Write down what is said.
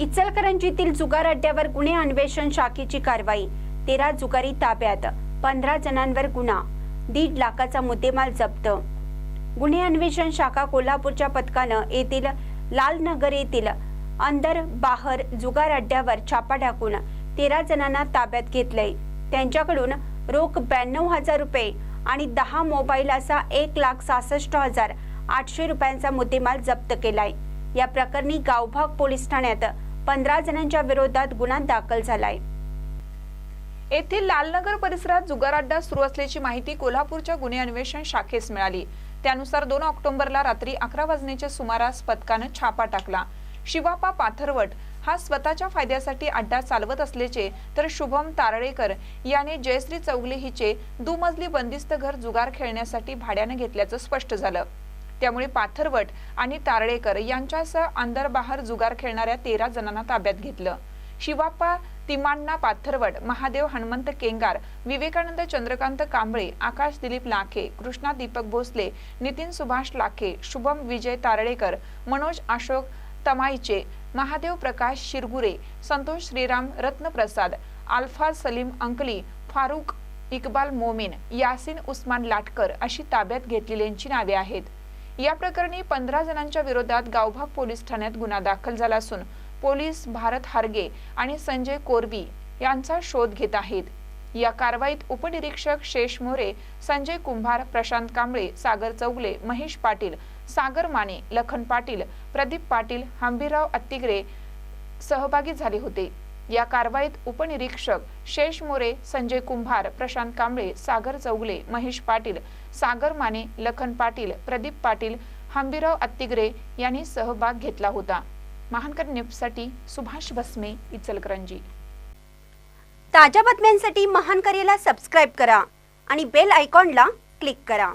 इचलकरंजीतील जुगार अड्ड्यावर गुन्हे अन्वेषण शाखेची कारवाई. तेरा जुगारी ताब्यात पंधरा जणांवर गुन्हा दीड लाखाचा मुद्देमाल जप्त. गुन्हे अन्वेषण शाखा कोल्हापूरच्या पथकानं येथील लालनगर येथील अंदर बाहर जुगार अड्ड्यावर छापा टाकून तेरा जणांना ताब्यात घेतलंय. त्यांच्याकडून रोख ब्याण्णव हजार रुपये आणि दहा मोबाईल असा एक लाख सहासष्ट हजार आठशे रुपयांचा मुद्देमाल जप्त केलाय. या प्रकरणी गावभाग पोलीस ठाण्यात पंधरा जणांच्या विरोधात गुन्हा दाखल झालाय. येथील लालनगर परिसरात जुगार अड्डा सुरू असल्याची माहिती कोल्हापूरच्या गुन्हे अन्वेषण शाखेस मिळाली. त्यानुसार दोन ऑक्टोबरला रात्री अकरा वाजण्याच्या सुमारास पथकानं छापा टाकला. शिवापा पाथरवट हा स्वतःच्या फायद्यासाठी अड्डा चालवत असल्याचे तर शुभम तारळेकर याने जयश्री चौगले हिचे दुमजली बंदिस्त घर जुगार खेळण्यासाठी भाड्याने घेतल्याचं स्पष्ट झालं. त्यामुळे पाथरवट आणि तारळेकर यांच्यासह अंदरबाहेर जुगार खेळणाऱ्या तेरा जणांना ताब्यात घेतलं. शिवाप्पा तिमाण्णा पाथरवट महादेव हनुमंत केंगार विवेकानंद चंद्रकांत कांबळे आकाश दिलीप लाखे कृष्णा दीपक भोसले नितीन सुभाष लाखे शुभम विजय तारळेकर मनोज अशोक तमाईचे महादेव प्रकाश शिरगुरे संतोष श्रीराम रत्नप्रसाद आल्फा सलीम अंकली फारुख इकबाल मोमीन यासिन उस्मान लाटकर अशी ताब्यात घेतलेल्यांची नावे आहेत. या प्रकरणी पंधरा जणांच्या विरोधात गावभाग पोलीस ठाण्यात गुन्हा दाखल झाला असून पोलीस भारत हारगे आणि संजय कोरबी यांचा शोध घेत आहेत. या कारवाईत उपनिरीक्षक शेष मोरे संजय कुंभार प्रशांत कांबळे सागर चौगले महेश पाटील सागर माने लखन पाटील प्रदीप पाटील हंबीराव अत्तिगरे सहभागी झाले होते. या कारवाईत उपनिरीक्षक शेष मोरे संजय कुंभार प्रशांत कांबळे सागर चौगले महेश पाटील सागर माने लखन पाटील प्रदीप पाटील हंबीराव अत्तिगरे यांनी सहभाग घेतला होता. महानकर न्यूजसाठी सुभाष भस्मे इचलकरंजी. ताज्या बातम्यांसाठी महानकरेला सबस्क्राईब करा आणि बेल आयकॉनला क्लिक करा.